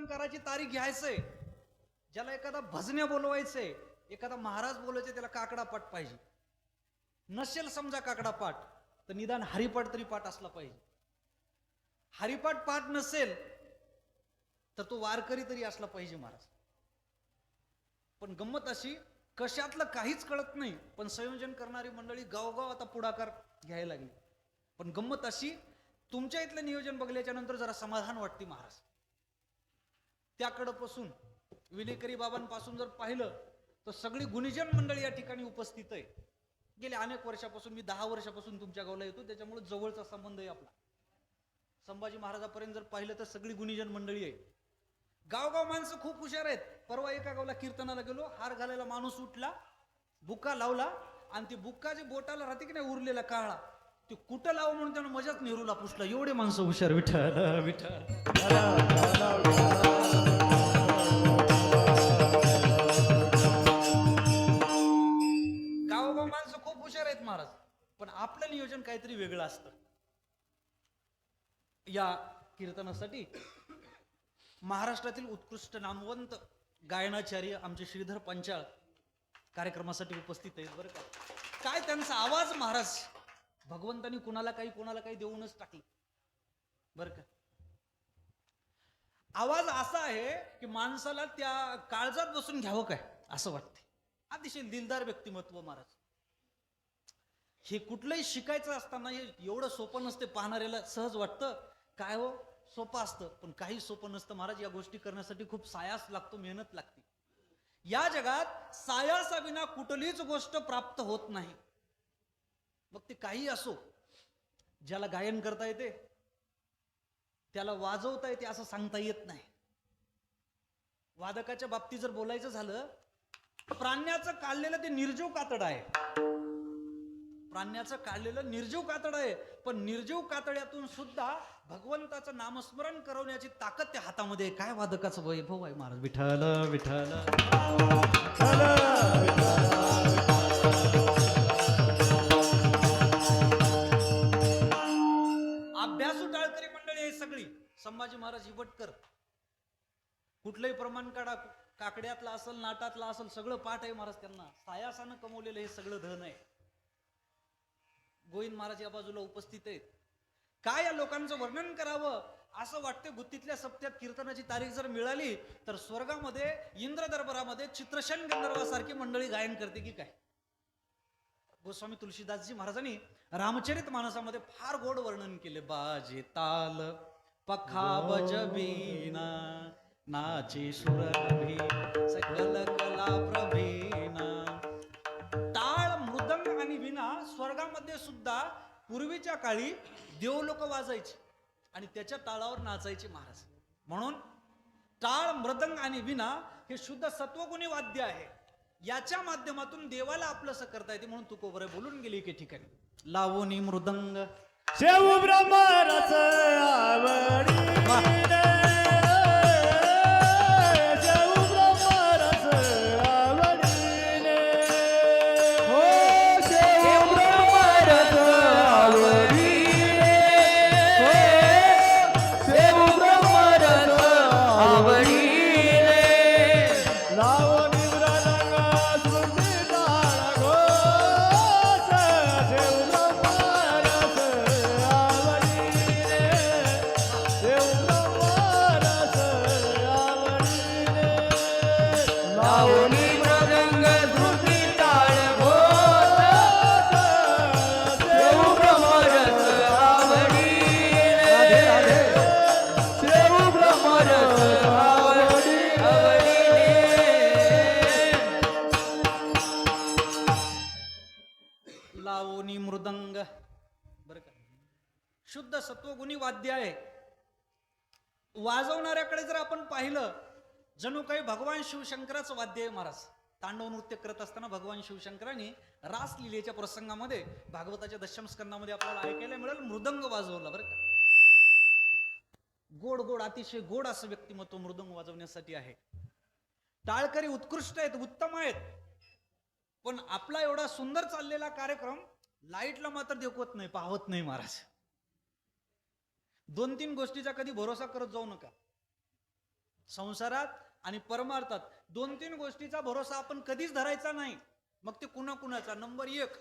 कीर्तनकाराची तारीख घ्यायचंय. ज्याला एखादा भजने बोलवायचंय एखादा महाराज बोलायचे त्याला काकडा पाठ पाहिजे. नसेल समजा काकडा पाठ तर निदान हरिपाठ तरी पाठ असला पाहिजे. हरिपाठ पाठ नसेल तर तो वारकरी तरी असला पाहिजे महाराज. पण गंमत अशी कशातलं काहीच कळत नाही पण संयोजन करणारी मंडळी गावगाव आता पुढाकार घ्यायला लागली. पण गंमत अशी तुमच्या इथलं नियोजन बघल्याच्या नंतर जरा समाधान वाटते महाराज. त्याकडं पासून विलेकरी बाबांपासून जर पाहिलं तर सगळी गुणीजन मंडळी या ठिकाणी उपस्थित आहे. गेल्या अनेक वर्षापासून मी दहा वर्षापासून तुमच्या गावला येतो त्याच्यामुळे जवळचा संबंध आहे आपला. संभाजी महाराजापर्यंत जर पाहिलं तर सगळी गुणीजन मंडळी आहे. गावगाव माणसं खूप हुशार आहेत. परवा एका गावला कीर्तनाला गेलो हार घालायला माणूस उठला बुक्का लावला आणि ती बुक्का जे बोटाला राहते की नाही उरलेला काळा ते कुठं लावं म्हणून त्यानं मजाच नेहरूला पुसला. एवढे माणसं हुशार विठ्ठल विठ्ठल. माणसं खूप हुशार आहेत महाराज. पण आपलं नियोजन काहीतरी वेगळं असतं. या कीर्तनासाठी महाराष्ट्रातील उत्कृष्ट नामवंत गायनाचार्य आमचे श्रीधर पंचाळ कार्यक्रमासाठी उपस्थित आहेत बरं का. काय त्यांचा आवाज महाराज? भगवंतानी कुणाला काही कोणाला काही देऊनच टाकलं. बरं का. आवाज असा आहे की माणसाला त्या काळजात बसून घ्यावं काय असं वाटते अतिशय दिलदार व्यक्तिमत्व महाराज. हे कुठलंही शिकायचं असताना हे एवढं सोपं नसते पाहणाऱ्याला सहज वाटतं. काय हो? सोपं असतं. पण काही सोपं नसतं. महाराज या गोष्टी करण्यासाठी खूप सायास लागतो मेहनत लागते. या जगात सायासाविना कुठलीच गोष्ट प्राप्त होत नाही. मग ते काही असो ज्याला गायन करता येते त्याला वाजवता येते असं सांगता येत नाही. वादकाच्या बाबतीत जर बोलायचं झालं प्राण्याचं काढलेलं ते निर्जीव कातड आहे. प्राण्याचं काढलेलं निर्जीव कातड आहे. पण निर्जीव कातड्यातून सुद्धा भगवंताचं नामस्मरण करवण्याची ताकद त्या हातामध्ये. काय वादकाचं वैभव आहे महाराज? विठ्ठल विठ्ठल. अभ्यासू टाळकरी मंडळी आहे सगळी. संभाजी महाराज हिबटकर कुठलंही प्रमाण काढा काकड्यातला असेल नाटातला असेल सगळं पाठ आहे महाराज त्यांना. सायासानं कमवलेलं हे सगळं धन आहे. गोविंद महाराज या बाजूला उपस्थित आहेत. काय या लोकांचं वर्णन करावं असं वाटतं गुत्तीतल्या सप्त्यात कीर्तनाची तारीख जर मिळाली तर स्वर्गामध्ये इंद्र दरबारामध्ये चित्रशन गंधर्वासारखी मंडळी गायन करते की काय? गोस्वामी तुलसीदासजी महाराजांनी रामचरित मानसामध्ये फार गोड वर्णन केले. बाजे ताल पखाबज बीना नाचे सुरभी सकल कला प्रभीना ताळ मृदंग आणि विना स्वर्ग स्वर्गामध्ये सुद्धा पूर्वीच्या काळी देवलोक वाजायचे आणि त्याच्या टाळावर नाचायचे महाराज. म्हणून टाळ मृदंग आणि विना हे शुद्ध सत्वगुणी वाद्य आहे. याच्या माध्यमातून देवाला आपलंसं करता येते म्हणून तुकोबरे बोलून गेली एके ठिकाणी. लावणी मृदंग. शेव ब्रह्मरस शुद्ध सत्वगुणी वाद्य आहे. वाजवणाऱ्याकडे जर आपण पाहिलं जणू काही भगवान शिवशंकराचं वाद्य आहे महाराज. तांडव नृत्य करत असताना भगवान शिवशंकरांनी रास लिलेच्या प्रसंगामध्ये भागवताच्या दशम स्कंदामध्ये आपल्याला ऐकायला मिळेल मृदंग वाजवला बरं का. गोड गोड अतिशय गोड असं व्यक्तिमत्व मृदंग वाजवण्यासाठी आहे. टाळकरी उत्कृष्ट आहेत उत्तम आहेत. पण आपला एवढा सुंदर चाललेला कार्यक्रम लाईटला मात्र देखवत नाही पाहत नाही महाराज. दोन तीन गोष्टीचा कधी भरोसा करत जाऊ नका. संसारात आणि परमार्थात दोन तीन गोष्टीचा भरोसा आपण कधीच धरायचा नाही. मग ते कुणा कुणाचा नंबर एक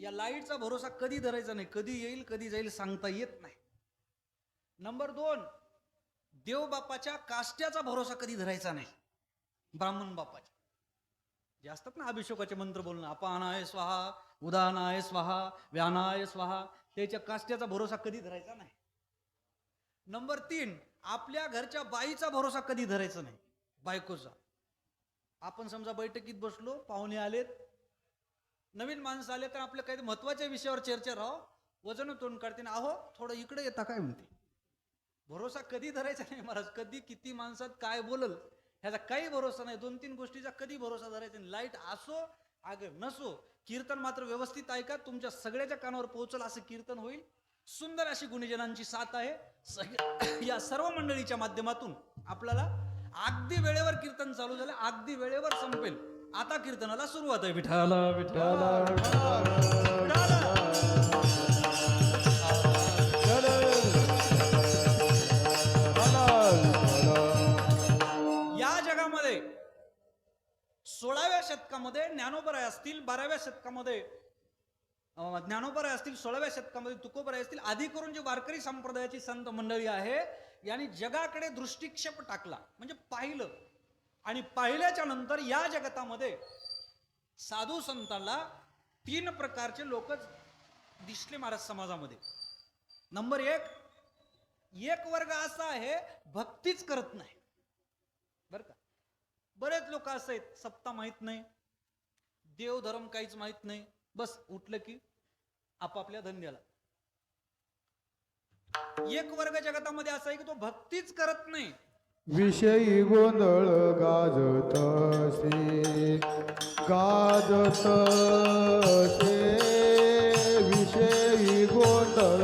या लाईटचा भरोसा कधी धरायचा नाही कधी येईल कधी जाईल सांगता येत नाही. नंबर दोन देव बापाच्या काष्ट्याचा भरोसा कधी धरायचा नाही ब्राह्मण बापाच्या. जे असतात ना अभिषेकाचे मंत्र बोलणं अपानाय स्वाहा उदानाय स्वाहा व्यानाय स्वाहा त्याच्या काष्ट्याचा भरोसा कधी धरायचा नाही. नंबर तीन आपल्या घरच्या बाईचा भरोसा कधी धरायचा नाही. बायकोचा. आपण समजा बैठकीत बसलो पाहुणे आलेत नवीन माणसं आले तर आपल्या काही महत्त्वाच्या विषयावर चर्चा राहो वजन तोंड काढते ना अहो थोडं इकडे येता काय? म्हणते. भरोसा कधी धरायचा नाही महाराज. कधी किती माणसात काय बोलल ह्याचा काही भरोसा नाही. दोन तीन गोष्टीचा कधी भरोसा धरायचा नाही. लाइट असो आगळ नसो. कीर्तन मात्र व्यवस्थित ऐका तुमच्या सगळ्याच्या कानावर पोहोचल असं कीर्तन होईल? सुंदर अशी गुणीजनांची साथ आहे. सग- या सर्व मंडळीच्या माध्यमातून आपल्याला अगदी वेळेवर कीर्तन चालू झालं अगदी वेळेवर संपेल. आता कीर्तनाला सुरुवात आहे विठाला विठाला शतकामध्ये ज्ञानोबराय असतील बाराव्या शतकामध्ये ज्ञानोपराय ज्ञानोबराय असतील सोळाव्या शतकामध्ये तुकोबराय असतील आधी करून जे वारकरी संप्रदायाची संत मंडळी आहे यांनी जगाकडे दृष्टिक्षेप टाकला. म्हणजे पाहिलं. आणि पाहिल्याच्या नंतर या जगतामध्ये साधू संतांना तीन प्रकारचे लोक दिसले महाराज समाजामध्ये. नंबर एक एक वर्ग असा आहे भक्तीच करत नाही. बरेच लोक असं आहेत सत्ता माहीत नाही देव धर्म काहीच माहीत नाही. बस उठलं की आपापल्या धंद्याला. एक वर्ग जगतामध्ये असा आहे की तो भक्तीच करत नाही. विषयी गोंधळ गाजत से गाजत से विषयी गोंधळ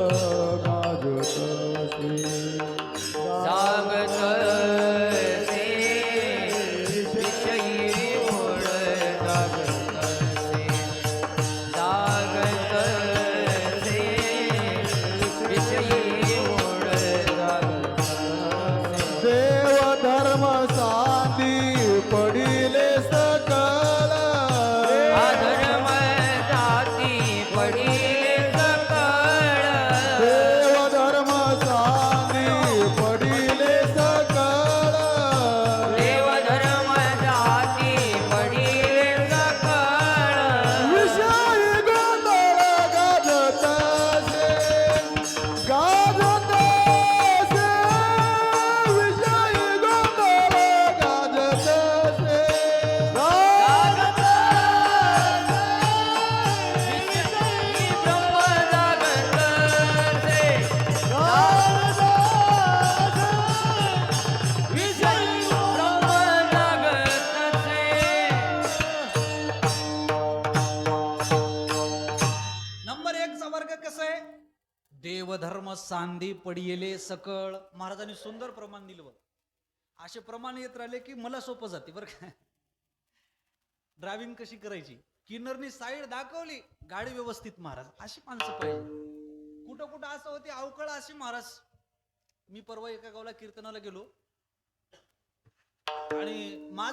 सांधे सांदी पडियेले सकळ. महाराजांनी सुंदर प्रमाण दिलं बघ. असे प्रमाण येत राहिले की मला सोपं जाते बरं का. ड्रायव्हिंग कशी करायची? किन्नरनी साईड दाखवली गाडी व्यवस्थित महाराज. अशी माणसं पाहिजे कुठं कुठं असं होते अवकळ अशी महाराज. मी परवा एका गावला कीर्तनाला गेलो. आणि माझा